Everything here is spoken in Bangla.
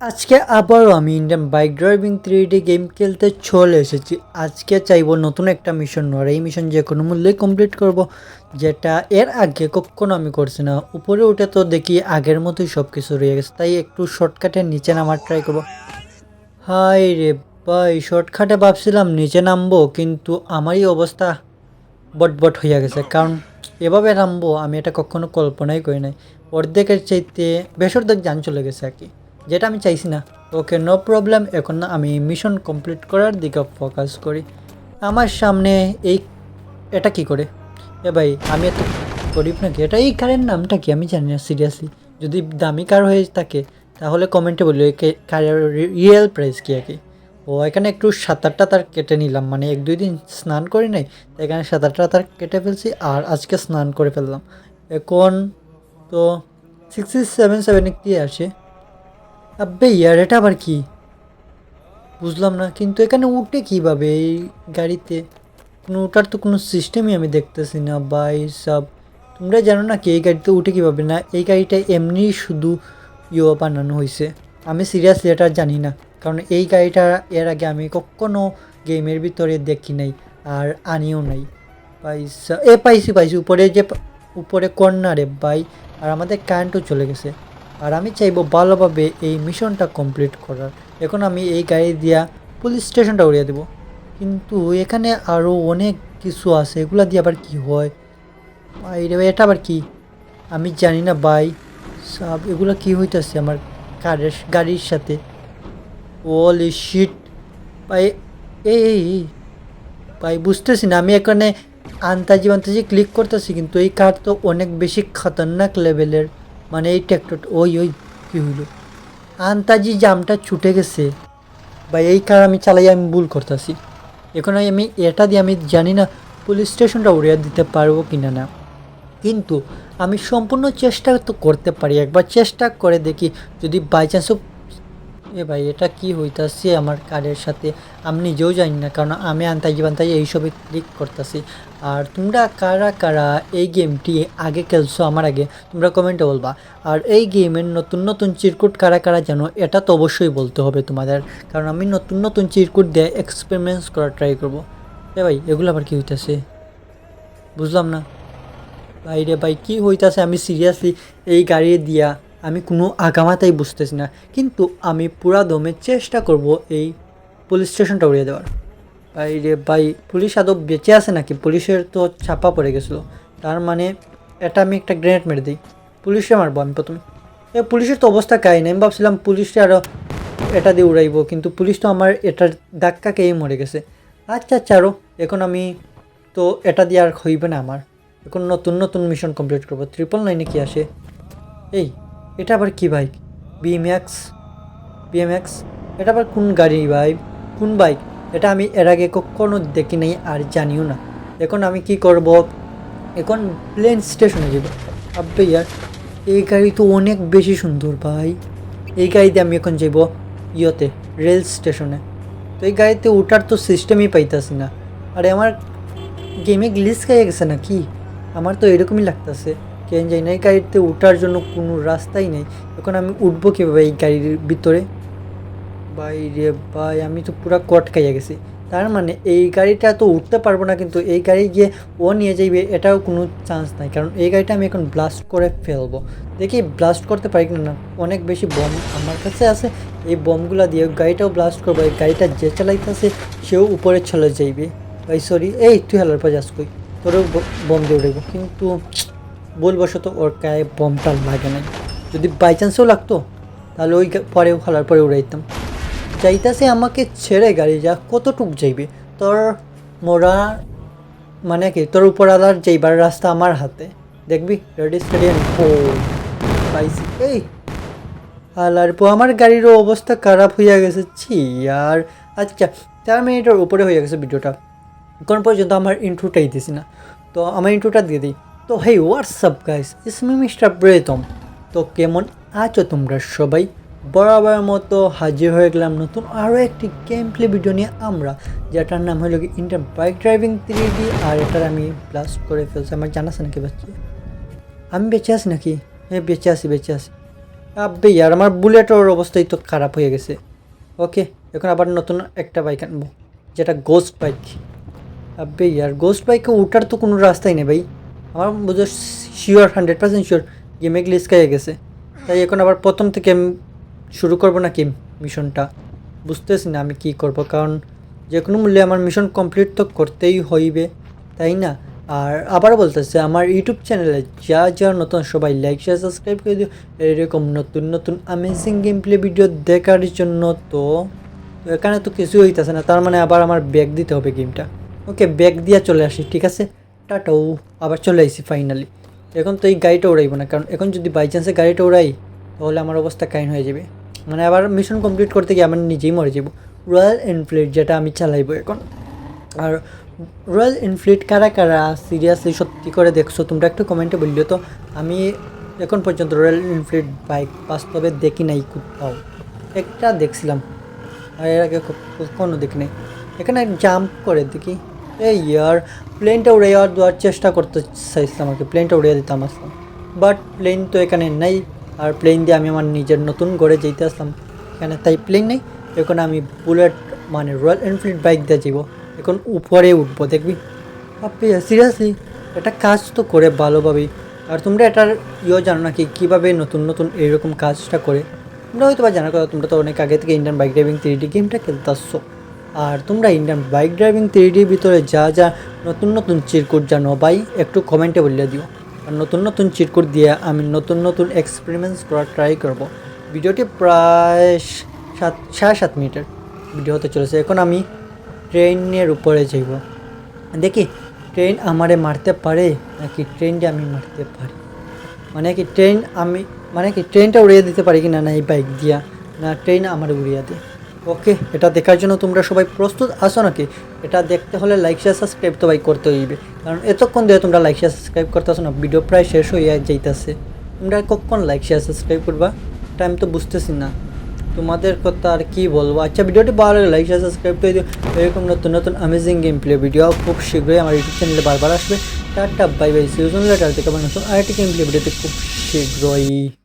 আজকে আবারও আমি Indian bike driving three D game খেলতে চলে এসেছি। আজকে চাইব নতুন একটা মিশন আর এই মিশন যে কোনো মূল্যেই কমপ্লিট করব। যেটা এর আগে কখনো আমি করছি না। উপরে উঠে তো দেখি আগের মতোই সব কিছু রয়ে গেছে। তাই একটু শর্টকাটে নিচে নামার ট্রাই করব। হাই রে ভাই শর্টকাটে ভাবছিলাম নিচে নামবো, কিন্তু আমারই অবস্থা বটবট হইয়া গেছে। কারণ এভাবে নামবো, আমি এটা কখনো কল্পনাই করি নাই। অর্ধেকের চাইতে বেশ অর্ধেক যান চলে গেছে আর কি। যেটা আমি চাইছি না। ওকে নো প্রবলেম এখন না, আমি মিশন কমপ্লিট করার দিকে ফোকাস করি। আমার সামনে এই, এটা কি করে? এ ভাই, আমি এত গরিব নাকি? এটা এই কারের নামটা কি? আমি জানি না সিরিয়াসলি যদি দামি কার হয়ে থাকে, তাহলে কমেন্টে এই কারের রিয়েল প্রাইস কি আর কি ও, এখানে একটু সাঁতার তার কেটে নিলাম। মানে এক, দুই দিন স্নান করি নাই এখানে সাঁতার তার কেটে ফেলছি আর আজকে স্নান করে ফেললাম। এখন তো সিক্সটি সেভেন সেভেনে কী আসে? আব্বে ইয়ার এটা আবার কি? বুঝলাম না, কিন্তু এখানে উঠে কীভাবে এই গাড়িতে? কোনো ওটার তো কোনো সিস্টেমই আমি দেখতেছি না বাই সব। তোমরা জানো না কি, এই গাড়িতে উঠে কীভাবে না? এই গাড়িটা এমনি শুধু ইয়ে বানানো হয়েছে আমি সিরিয়াসলি এটা জানি না, কারণ এই গাড়িটা এর আগে আমি কখনো গেমের ভিতরে দেখি নাই, আর আনিও নাই। পাইসা এ পাইছি পাইছি, উপরে যে উপরে কর্নারে বাই আর আমাদের কারেন্টও চলে গেছে। আর আমি চাইব ভালোভাবে এই মিশনটা কমপ্লিট করার। এখন আমি এই গাড়ি দিয়া পুলিশ স্টেশনটা উড়িয়ে দেবো। কিন্তু এখানে আরও অনেক কিছু আছে এগুলো দিয়ে আবার কি হয়? এটা আবার কি? আমি জানি না ভাই সব এগুলো কি হইতেছে আমার কারের গাড়ির সাথে? ওল শিট ভাই এই, এই ভাই বুঝতেছি না আমি এখানে আন্তাজি আন্তাজি ক্লিক করতেছি কিন্তু এই কার তো অনেক বেশি খতরনাক লেভেলের মানে এই ট্র্যাক্টর ওই ওই, কী হইল? আন্তাজি জামটা ছুটে গেছে। বা এই কার আমি চালাই, আমি ভুল করতেছি। এখন আমি এটা দিয়ে আমি জানি না পুলিশ স্টেশনটা উড়িয়ে দিতে পারব কি না। না কিন্তু আমি সম্পূর্ণ চেষ্টা তো করতে পারি। একবার চেষ্টা করে দেখি যদি বাই চান্সও এ ভাই, এটা কি হইতাছে আমার কার্ডের সাথে? আমি নিজেও জানি না, কারণ আমি আন্তাজি বান্তাজি এইসবে ক্লিক করতেছি। আর তোমরা কারা কারা এই গেমটি আগে খেলছো আমার আগে, তোমরা কমেন্টে বলবা। আর এই গেমের নতুন নতুন চিরকুট কারা কারা জানো, এটা তো অবশ্যই বলতে হবে তোমাদের। কারণ আমি নতুন নতুন চিরকুট দিয়ে এক্সপেরিমেন্টস করার ট্রাই করব। এ ভাই, এগুলো আবার কি হইতাছে? বুঝলাম না। বাইরে ভাই, কী হইতাছে? আমি সিরিয়াসলি এই গাড়ি দিয়া আমি কোনো আগামাতাই বুঝতেছি না, কিন্তু আমি পুরা দমে চেষ্টা করব এই পুলিশ স্টেশনটা উড়িয়ে দেওয়ার। ভাই রে ভাই, পুলিশ আদৌ বেঁচে আছে নাকি? পুলিশের তো ছাপা পড়ে গেছিল। তার মানে এটা আমি একটা গ্রেনেড মেরে দিই। পুলিশে মারবো আমি প্রথমে। এ, পুলিশের তো অবস্থা কাই না আমি ভাবছিলাম পুলিশে আরও এটা দিয়ে উড়াইবো, কিন্তু পুলিশ তো আমার এটার ধাক্কা খেয়েই মরে গেছে। আচ্ছা আচ্ছা আরও এখন আমি তো এটা দিয়ে আর হইবে না আমার। এখন নতুন নতুন মিশন কমপ্লিট করব। ট্রিপল নাইনে কি আসে? এই এটা আবার কি বাইক বিএমএক্স বিএমএক্স এটা আবার কোন গাড়ি ভাই কোন বাইক এটা আমি এর আগে কখনো দেখি নাই আর জানিও না। এখন আমি কি করব? এখন প্লেন স্টেশনে যাব। আব্বে ইয়ার, এই গাড়ি তো অনেক বেশি সুন্দর ভাই। এই গাড়িতে আমি এখন যাব ইয়তে রেল স্টেশনে তো এই গাড়িতে ওঠার তো সিস্টেমই পাইতাছি না। আরে আমার গেমে গ্লিস খাইয়ে গেছে নাকি? আমার তো এরকমই লাগতেছে। কেন যাই না, এই গাড়িতে ওঠার জন্য কোনো রাস্তাই নেই। এখন আমি উঠবো কীভাবে এই গাড়ির ভিতরে? ভাই রে ভাই, আমি তো পুরো কট খাইয়া গেছি। তার মানে এই গাড়িটা তো উঠতে পারব না, কিন্তু এই গাড়ি গিয়ে ও নিয়ে যাইবে, এটাও কোনো চান্স নাই। কারণ এই গাড়িটা আমি এখন ব্লাস্ট করে ফেলব। দেখি ব্লাস্ট করতে পারি না, অনেক বেশি বম আমার কাছে আছে। এই বমগুলা দিয়ে গাড়িটাও ব্লাস্ট করব, এই গাড়িটা যে চালাইতেছে, সেও উপরে চলে যাইবে। ভাই সরি এই তুই হেলার পর যাস কই? তোরও বম দিয়ে উঠেব কিন্তু বলবশত ওর গায়ে বমটা লাগে নাই। যদি বাই চান্সও লাগতো, তাহলে ওই পরে খেলার পরে উড়াইতাম যাইতাছে আমাকে ছেড়ে গাড়ি, যা কতটুক যাইবে, তোর মোরা মানে কি, তোর উপর আলার যাইবার রাস্তা আমার হাতে। দেখবি, রেডি স্টেডিয়াম ও পাইছি। এই, আলার পর আমার গাড়িরও অবস্থা খারাপ হইয়া গেছে। ছি, আর আচ্ছা চার মিনিটের উপরে হয়ে গেছে ভিডিওটা। এখন পর্যন্ত আমার ইন্ট্রোটাই দিছি না। তো আমার ইন্ট্রোটা দিয়ে দিই। তো hey what's up guys it's me mister ব্রেতম তো কেমন আছো তোমরা সবাই? বরাবর মতো হাজির হয়ে গেলাম নতুন আরও একটি গেম প্লে ভিডিও নিয়ে আমরা, যেটার নাম হলো কি Indian bike driving three D আর এটার আমি ব্লাস্ট করে ফেলছি। আমার জানা আছে নাকি বাচ্চা? আমি বেঁচে আছি নাকি? হ্যাঁ বেঁচে আছি বেঁচে আছি। আবে ইয়ার, আমার বুলেটের অবস্থাই তো খারাপ হয়ে গেছে। ওকে, এখন আবার নতুন একটা বাইক আনব, যেটা গোস্ট বাইক আবে ইয়ার গোস্ট বাইকে ওঠার তো কোনো রাস্তাই নেই ভাই। আমার বুঝো শিওর হান্ড্রেড পার্সেন্ট শিওর গেমে গ্লিস খেয়ে গেছে। তাই এখন আবার প্রথম থেকে আমি শুরু করব নাকি মিশনটা? বুঝতেছি না আমি কি করব, কারণ যে কোনো মূল্যে আমার মিশন কমপ্লিট তো করতেই হইবে, তাই না? আর আবারও বলতেছে, আমার ইউটিউব চ্যানেলে যা যা নতুন সবাই লাইক শেয়ার সাবস্ক্রাইব করে দিও। এরকম নতুন নতুন অ্যামেজিং গেম প্লে ভিডিও দেখার জন্য তো এখানে তো কিছুই হইতেছে না, তার মানে আবার আমার ব্যাগ দিতে হবে গেমটা ওকে ব্যাগ দিয়ে চলে আসি, ঠিক আছে? টাটাও আবার চলে আসি ফাইনালি এখন তো এই গাড়িটা উড়াইব না, কারণ এখন যদি বাই চান্সে গাড়িটা উড়াই, তাহলে আমার অবস্থা কাইন হয়ে যাবে। মানে আবার মিশন কমপ্লিট করতে গিয়ে আমার নিজেই মরে যাব। রয়্যাল এনফিল্ড যেটা আমি চালাইবো এখন। আর রয়্যাল এনফিল্ড কারা কারা সিরিয়াসলি সত্যি করে দেখছ, তোমরা একটু কমেন্টে বললিও তো। আমি এখন পর্যন্ত রয়্যাল এনফিল্ড বাইক বাস্তবে দেখি নাই কোথাও। একটা দেখছিলাম। আর এর আগে কখনো দেখি নাই এখানে জাম্প করে দেখি। এই ইয়ার প্লেনটা উড়ে যাওয়ার দেওয়ার চেষ্টা করতে চাইছিলাম আর কি প্লেনটা উড়িয়ে দিতাম আসলাম বাট প্লেন তো এখানে নেই, আর প্লেন দিয়ে আমি আমার নিজের নতুন ঘরে যেতে আসলাম। এখানে তাই প্লেন নেই, এখন আমি বুলেট মানে রয়্যাল এনফিল্ড বাইক দিয়ে যাব এখন উপরে উঠবো, দেখবি? আপনি সিরিয়াসলি এটা কাজ তো করে ভালোভাবেই। আর তোমরা এটার ইয়েও জানো নাকি, কীভাবে নতুন নতুন এরকম কাজটা করে? তোমরা হয়তো বা জানার কথা, তোমরা তো অনেক আগে থেকে Indian bike driving three D গেমটা খেলতে আসছো। আর তোমরা ইন্ডিয়ান বাইক ড্রাইভিং থ্রি ডির ভিতরে যা যা নতুন নতুন চিরকুট জানো ভাই, একটু কমেন্টে বলে দিও। আর নতুন নতুন চিরকুট দিয়ে আমি নতুন নতুন এক্সপেরিমেন্টস করার ট্রাই করব। ভিডিওটি প্রায় সাত, সাড়ে সাত মিনিটের ভিডিও হতে চলেছে। এখন আমি ট্রেনের উপরে যাইব। দেখি ট্রেন আমারে মারতে পারে নাকি ট্রেনটা আমি মারতে পারি? মানে কি ট্রেন আমি মানে কি ট্রেনটা উড়িয়ে দিতে পারি কি না না এই বাইক দিয়া? না ট্রেন আমার উড়িয়ে দেয় ওকে, এটা দেখার জন্য তোমরা সবাই প্রস্তুত আসো নাকি? এটা দেখতে হলে লাইক শেয়ার সাবস্ক্রাইব তো ভাই করতে হইবে। কারণ এতক্ষণ ধরে তোমরা লাইক শেয়ার সাবস্ক্রাইব করতে আসো না ভিডিও প্রায় শেষ হয়ে যাইতেছে। তোমরা কখন লাইক শেয়ার সাবস্ক্রাইব করবা? এটা আমি তো বুঝতেছি না। তোমাদের কথা আর কি বলব? আচ্ছা ভিডিওটি ভালো লাগে লাইক শেয়ার সাবস্ক্রাইব করে দিও। এরকম নতুন নতুন অ্যামেজিং গেম প্লে ভিডিও খুব শীঘ্রই আমার ইউটিউব চ্যানেলে বারবার আসবে। টাটা বাই বাই সিউজন লেটার থেকে নতুন আরেকটি গেম প্লে ভিডিওতে খুব শীঘ্রই।